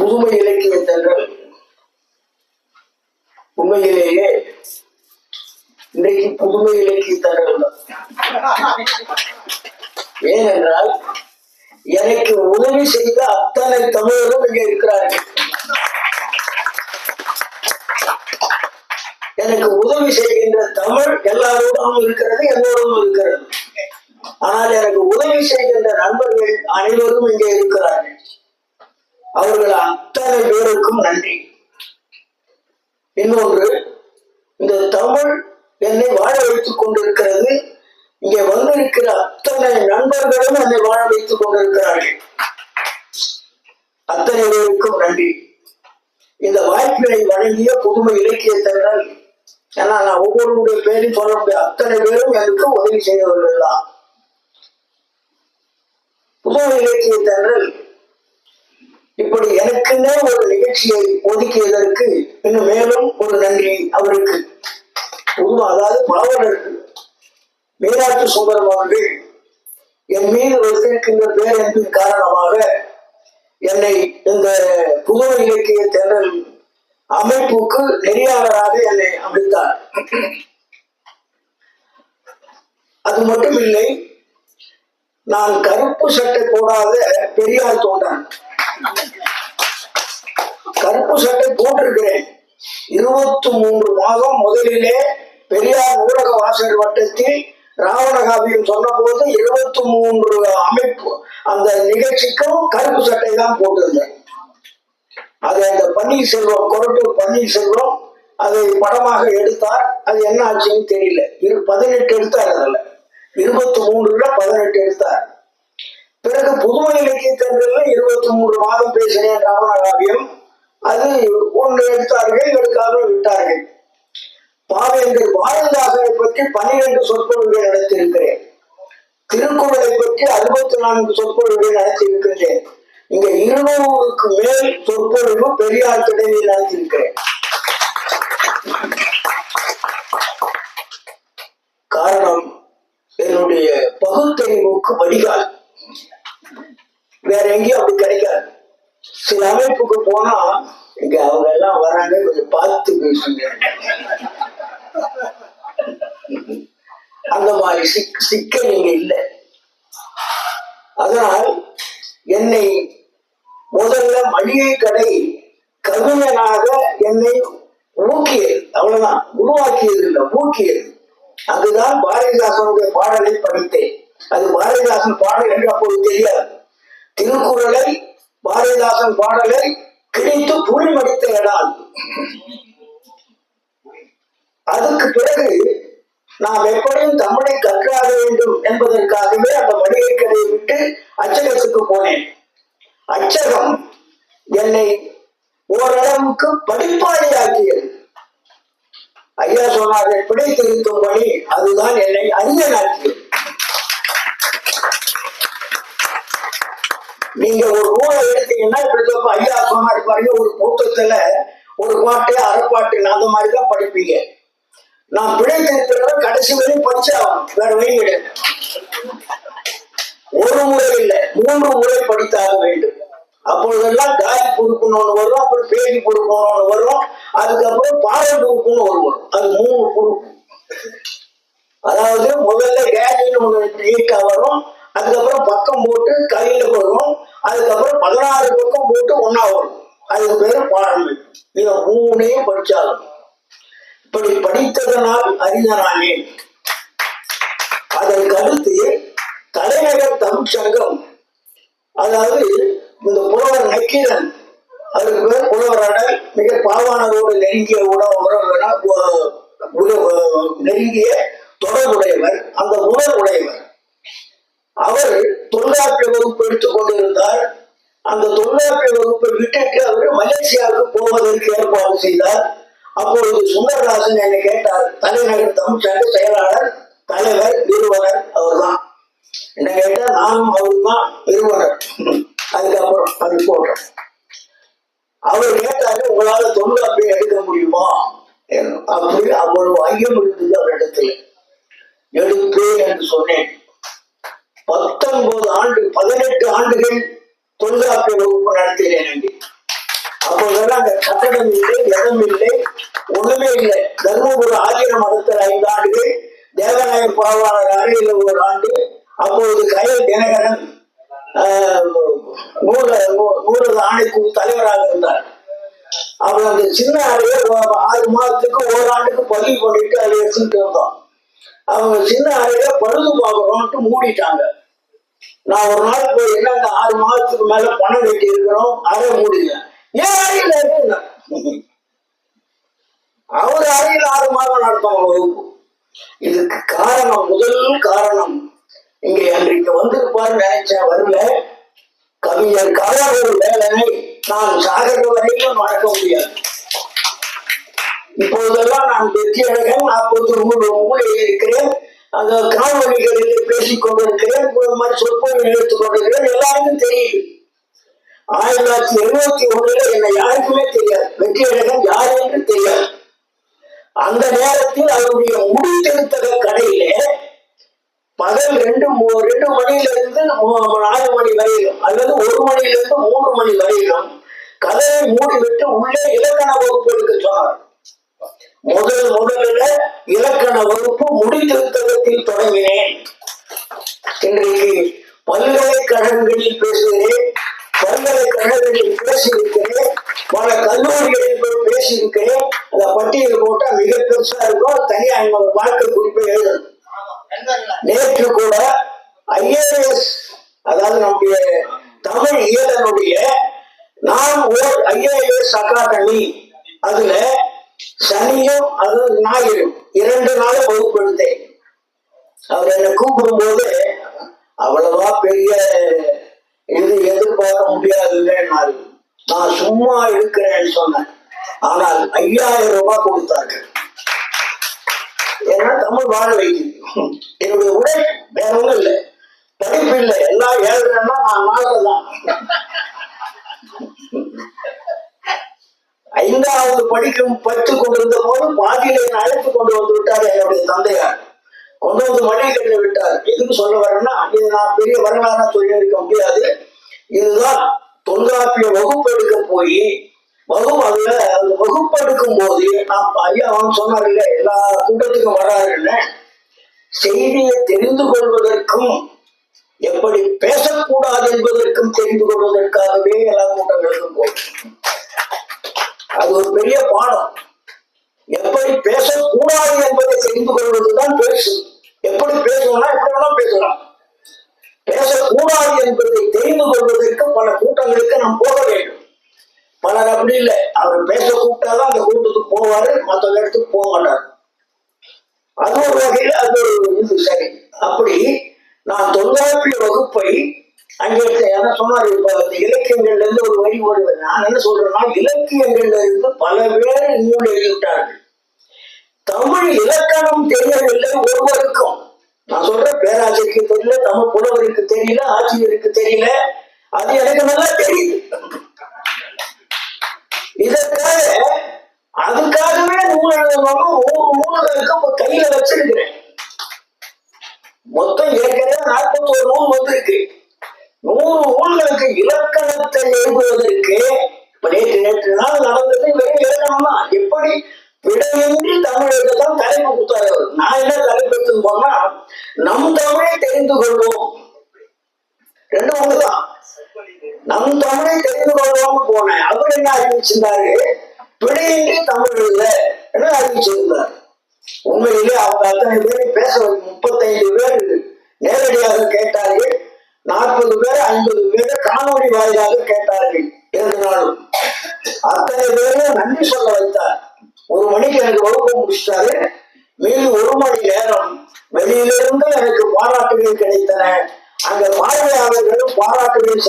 புதுமை இலக்கிய தென்றல் உண்மையிலேயே இன்றைக்கு புதுமை இலக்கிய தென்றல் ஏனென்றால் எனக்கு உதவி செய்த அத்தனை தமிழரும் இங்கே இருக்கிறார்கள். எனக்கு உதவி செய்கின்ற தமிழ் எல்லாரோடும் இருக்கிறது எல்லோரும் இருக்கிறது. ஆனால் எனக்கு உதவி செய்கின்ற நண்பர்கள் அனைவரும் இங்கே இருக்கிறார்கள். அவர்கள் அத்தனை பேருக்கும் நன்றி. இன்னொன்று இந்த தமிழ் என்னை வாழ வைத்துக் கொண்டிருக்கிறது. இங்கே வந்திருக்கிற அத்தனை நண்பர்களும் என்னை வாழ வைத்துக் கொண்டிருக்கிறார்கள். அத்தனை பேருக்கும் நன்றி. இந்த வாய்ப்பினை வழங்கிய புதுமை இலக்கிய தென்றல் ஏன்னா நான் ஒவ்வொருடைய பேரையும் சொல்ல முடியாது அத்தனை பேரும் எனக்கு உதவி செய்தவர்கள் தான். புதுமை இலக்கிய இப்படி எனக்குன்னே ஒரு நிகழ்ச்சியை ஒதுக்கியதற்கு இன்னும் மேலும் ஒரு நன்றி அவருக்கு. பொதுவா அதாவது பாவலருக்கு மீனாட்சி சுந்தரம் அவர்கள் என் மீது வைத்திருக்கின்ற பேரன்பின் காரணமாக என்னை இந்த புதுமை இலக்கிய தேர்தல் அமைப்புக்கு நெறியாளராக என்னை அமைத்தார். அது மட்டும் இல்லை நான் கருப்பு சட்டை போடாத பெரியார் தோன்றான் கருப்பு சட்டை போட்டிருக்கிறேன். இருபத்தி மூன்று மாதம் முதலிலே பெரியார் ஊடக வாசகர் வட்டத்தில் ராவண காவியம் சொன்ன போது இருபத்தி மூன்று அமைப்பு அந்த நிகழ்ச்சிக்கும் கருப்பு சட்டை தான் போட்டிருந்தேன். அதை அந்த பன்னீர்செல்வம் கொரட்டூர் பன்னீர்செல்வம் அதை படமாக எடுத்தார். அது என்ன ஆச்சுன்னு தெரியல. இரு பதினெட்டு எடுத்தார் அதில். இருபத்தி மூணுல பதினெட்டு எடுத்தார். பிறகு புதுமை இலக்கிய தேர்தலில் இருபத்தி மூன்று மாதம் பேசினேன் ராமநாகாவியம் அது ஒன்று எடுத்தார்கள் எடுக்காமல் விட்டார்கள். பாவேந்தர் பாரதிதாசனை பற்றி பன்னிரண்டு சொற்பொழிவுகள் நடத்தியிருக்கிறேன். திருக்குறளை பற்றி அறுபத்தி நான்கு சொற்பொழிவுகள் நடத்தியிருக்கிறேன் இங்க இருநூறுக்கு மேல் சொற்பொழிவு பெரியார் திடலில் நடத்தியிருக்கிறேன் காரணம் என்னுடைய பகுத்தறிவுக்கு வடிகால் வேற எங்கேயும் அப்படி கிடைக்காது சில அமைப்புக்கு போனா இங்க அவங்க எல்லாம் வராங்க கொஞ்சம் பார்த்து பேசுங்க அந்த மாதிரி சிக் சிக்கல் இங்க இல்லை. அதனால் என்னை முதல்ல மளிகை கடை கவிஞனாக என்னை ஊக்கியது. அவ்வளவுதான். உருவாக்கியது இல்லை ஊக்கியது. அதுதான் பாரதிதாசனுடைய பாடலை படித்தேன். அது பாரதிதாசன் பாடல் என்று அப்போது தெரியாது. திருக்குறளை பாரதிதாசன் பாடலை கிடைத்து புரிமடித்த இடால் அதுக்கு பிறகு நாம் எப்படியும் தமிழை கற்றாக வேண்டும் என்பதற்காகவே அந்த மளிகை கதையை விட்டு அச்சகத்துக்கு போனேன். அச்சகம் என்னை ஓரளவுக்கு படிப்பாளியாக்கியது. ஐயா சொன்னார்கள் பிழை திருத்தும் பணி அதுதான் என்னை அறிஞனாக்கியது நீங்க ஒரு நூலை எடுத்தீங்கன்னா இப்படி ஐயா சொன்னாரு பாருங்க ஒரு புத்தகத்துல ஒரு பாட்டு அரைப்பாட்டு அந்த மாதிரி தான் படிப்பீங்க. நான் பிழை திருத்துறத கடைசி வரையும் படிச்சாகணும் வேற வழி கிடையாது. ஒரு முறை இல்லை மூன்று முறை படித்தாக வேண்டும். அப்பொழுதெல்லாம் காய் கொடுக்கணும்னு வரும் அப்புறம் பேடி கொடுக்கணும்னு வரும் அதுக்கப்புறம் பாடல் பொறுப்புன்னு ஒரு வரும். அது மூணு பொறுப்பு அதாவது முதல்ல கேஜின்னு ஒண்ணு நீட்டா வரும் அதுக்கப்புறம் பக்கம் போட்டு கையில வரும் அதுக்கப்புறம் பதினாறு பக்கம் போட்டு ஒண்ணா வரும் அதுக்கு பேரு பாடல் இதை மூணையும் படிச்சாலும். இப்படி படித்ததனால் அறிஞரானேன் அதற்கு அடுத்து தலைநகர் தமிழ்ச்சங்கம். அதாவது இந்த புலவர் நக்கீரன். அதுக்கு பேர் புலவரான மிக பாவானதோடு நெருங்கிய உணவு உறவின நெருங்கிய தொடர்புடைய அந்த உணர்வுடையவர் அவர் தொல்காப்பிய வகுப்பு எடுத்துக் கொண்டிருந்தார் அந்த தொல்காப்பிய வகுப்பை விட்டுட்டு அவர் மலேசியாவுக்கு போவதற்கு ஏற்பாடு செய்தார். அப்பொழுது சுந்தரராசன் என்னை கேட்டார் தலைநகர் தமிழ்ச்சங்க செயலாளர் தலைவர் நிறுவனர் அவர்தான். என்ன கேட்டா நானும் அவரும் தான் நிறுவனர். அதுக்கப்புறம் அது போட்டோம். அவர் கேட்டாரு உங்களால தொல்காப்பியம் எடுக்க முடியுமா? என்று. அப்படி அவ்வளவு ஐயம் இருந்தது இடத்துல எடுப்பேன் என்று சொன்னேன். பத்தொன்பது ஆண்டு பதினெட்டு ஆண்டுகள் தொல்காப்பிய வகுப்பு நடத்துகிறேன் அங்கே அப்போதெல்லாம் அந்த கட்டடம் இல்லை இடம் இல்லை ஒண்ணுமே இல்லை. தர்மபுரி ஆதீன மதத்தில் ஐந்து ஆண்டுகள் தேவநாயக பாவாளர் அறையில் ஒரு ஆண்டு அப்பொழுது கயல் தினகரன் நூறு நூல நூலக ஆணைக்குழு தலைவராக இருந்தார். அவர் அந்த சின்ன அறையை ஆறு மாதத்துக்கு ஓராண்டுக்கு பதிவு பண்ணிட்டு அதை எடுத்துட்டு வந்தோம். அவங்க சின்ன அறையில பழுது பார்க்கறோம்ட்டு மூடிட்டாங்க. நான் ஒரு நாள் போய் என்ன அந்த ஆறு மாதத்துக்கு மேல பணம் கட்டி இருக்கிறோம் அதை மூடிங்க. ஏன் அறையில இருக்குங்க? அவர் அறையில் ஆறு மாதம் நடத்தவங்க வகுப்பு. இதுக்கு காரணம் முதல் காரணம். இங்க அன்றைக்கு வந்திருப்பாரு நினைச்சேன் வரல. கவிஞர் கலாவர் வேலனை நான் சாகர வரைக்கும் மறக்க முடியாது. இப்போதெல்லாம் நான் வெற்றி அழகன் நாற்பத்தி மூணு ஊழியர் இருக்கிறேன். அந்த காணொலிகளில் பேசிக் கொண்டிருக்கிறேன் இந்த மாதிரி எடுத்துக் கொண்டிருக்கிறேன் எல்லாருக்கும் தெரியும். ஆயிரத்தி தொள்ளாயிரத்தி எழுபத்தி ஒண்ணுல என்னை யாருக்குமே தெரியாது. வெற்றி யார் என்று தெரியாது. அந்த நேரத்தில் அவருடைய முடித்திருத்தக கடையில பகல் ரெண்டு மூ- ரெண்டு மணியிலிருந்து நாலு மணி வரையிலும் அல்லது ஒரு மணியிலிருந்து மூன்று மணி வரையிலும் கதவை மூடிவிட்டு உள்ளே இலக்கண வகுப்பு எடுக்க சொன்னார். முதல் முதல்ல இலக்கண வகுப்பு முடித்திருத்தகத்தில் தொடங்கினேன். இன்றைக்கு பல்கலைக்கழகங்களில் பேசுகிறேன். பல்கலைக்கழகங்களில் பேசியிருக்கிறேன். பல கல்லூரிகளில் போய் பேசியிருக்கிறேன். அந்த பட்டியல் போட்டா மிக பெருசா இருக்கும். தனியா என்னோட வாழ்க்கை குறிப்பை எழுதணும் நேற்று கூட ஐஏஎஸ் அதாவது நம்முடைய தமிழ் இயலனுடைய நான் ஓர் ஐஏஎஸ் அகாடமி. அதுல சனியும் அது ஞாயிறும் இரண்டு நாள் வகுப்படுத்தேன் அவர் என்னை கூப்பிடும் போது அவ்வளவா பெரிய இது எதிர்பார்க்க முடியாதுன்னாரு நான் சும்மா இருக்கிறேன்னு சொன்னேன். ஆனால் ஐயாயிரம் ரூபாய் கொடுத்தார்கள். ஏன்னா தமிழ் வாழ வைக்குது என்னுடைய உடை வேற ஒன்றும் இல்லை. படிப்பு இல்லை. எல்லாம் ஏழுன்னா நான் நாளதான் ஐந்தாவது படிக்கும் பத்து கொண்டிருந்த போது பாதியில என்னை அழைத்து கொண்டு வந்து விட்டார் என்னுடைய தந்தையார். கொண்டு வந்து மளிகை விட்டார். எதுக்கு சொல்ல வரேன்னா இது நான் பெரிய வரலாறா சொல்லி இருக்க முடியாது. இதுதான் தொல்காப்பிய வகுப்பு எடுக்க போய் வகுப்பு அதுல அந்த வகுப்பு எடுக்கும் போது நான் ஐயா அவன் சொன்னார் எல்லா கூட்டத்துக்கும் வராருல்ல செய்தியை தெரிந்து கொள்வதற்கும் எப்படி பேசக்கூடாது என்பதற்கும் தெரிந்து கொள்வதற்காகவே எல்லா கூட்டங்களுக்கும் போகும் அது ஒரு பெரிய பாடம். எப்படி பேசக்கூடாது என்பதை தெரிந்து கொள்வதுதான் பேசு எப்படி பேசணும்னா எப்படி வேணா பேசலாம். பேசக்கூடாது என்பதை தெரிந்து கொள்வதற்கு பல கூட்டங்களுக்கு நாம் போக வேண்டும். பலர் அப்படி இல்லை. அவர் பேச கூப்பிட்டாதான் அந்த கூட்டத்துக்கு போவாரு மற்ற இடத்துக்கு போக மாட்டார். அது ஒரு வகையில் அது ஒரு இது சரி. அப்படி நான் தொல்காப்பிய வகுப்பை அங்கே என்ன சொன்னார் இப்ப இலக்கியங்கள்ல இருந்து ஒரு வழி ஓடுவது நான் என்ன சொல்றேன்னா இலக்கியங்கள்ல இருந்து பல பேர் நூல் எழுதிவிட்டார்கள். தமிழ் இலக்கணம் தெரியவில்லை ஒருவருக்கும் நான் சொல்றேன் பேராசிரியருக்கு தெரியல தமிழ் புலவருக்கு தெரியல ஆசிரியருக்கு தெரியல. அது எனக்கு நல்லா தெரியுது. இதற்காக அதுக்காகவே நூல் எழுதணும் நூறு நூல்களுக்கு இப்ப கையில வச்சிருக்கிறேன் மொத்தம் ஏற்கனவே நாற்பத்தி ஒரு நூல் வந்திருக்கு நூறு ஊர்களுக்கு இலக்கணத்தை எழுதுவதற்கு இப்ப நேற்று நேற்று நாள் நடந்தது வெறும் இலக்கணம் எப்படி? விடையின்றி தமிழுக்கு தான் தலைப்பு கொடுத்தாரு நான் என்ன தலைப்பு எடுத்துன்னு போனா நம் தமிழை தெரிந்து கொள்வோம். ரெண்டு ஒண்ணுதான். நம் தமிழை தெரிந்து கொள்வோம்னு போனேன். அவர் என்ன அறிவிச்சிருந்தாரு? விடையின்றி தமிழ் இல்லை என்ன அறிவிச்சிருந்தார்? உண்மையிலே அவங்க அத்தனை பேர் பேச முப்பத்தைந்து பேர் நேரடியாக கேட்டார்கள் நாற்பது பேர் ஐம்பது பேர் காணொலி வாயிலாக கேட்டார்கள் இரண்டு நாளும் அத்தனை பேரும் நன்றி சொல்ல வைத்தார். ஒரு மணிக்கு எனக்கு வகுப்பு முடிச்சிட்டாரு. மீது ஒரு மணி நேரம் வெளியிலிருந்து எனக்கு பாராட்டுகள் கிடைத்தன. அங்க பார்வையாளர்களும் பாராட்டுகள்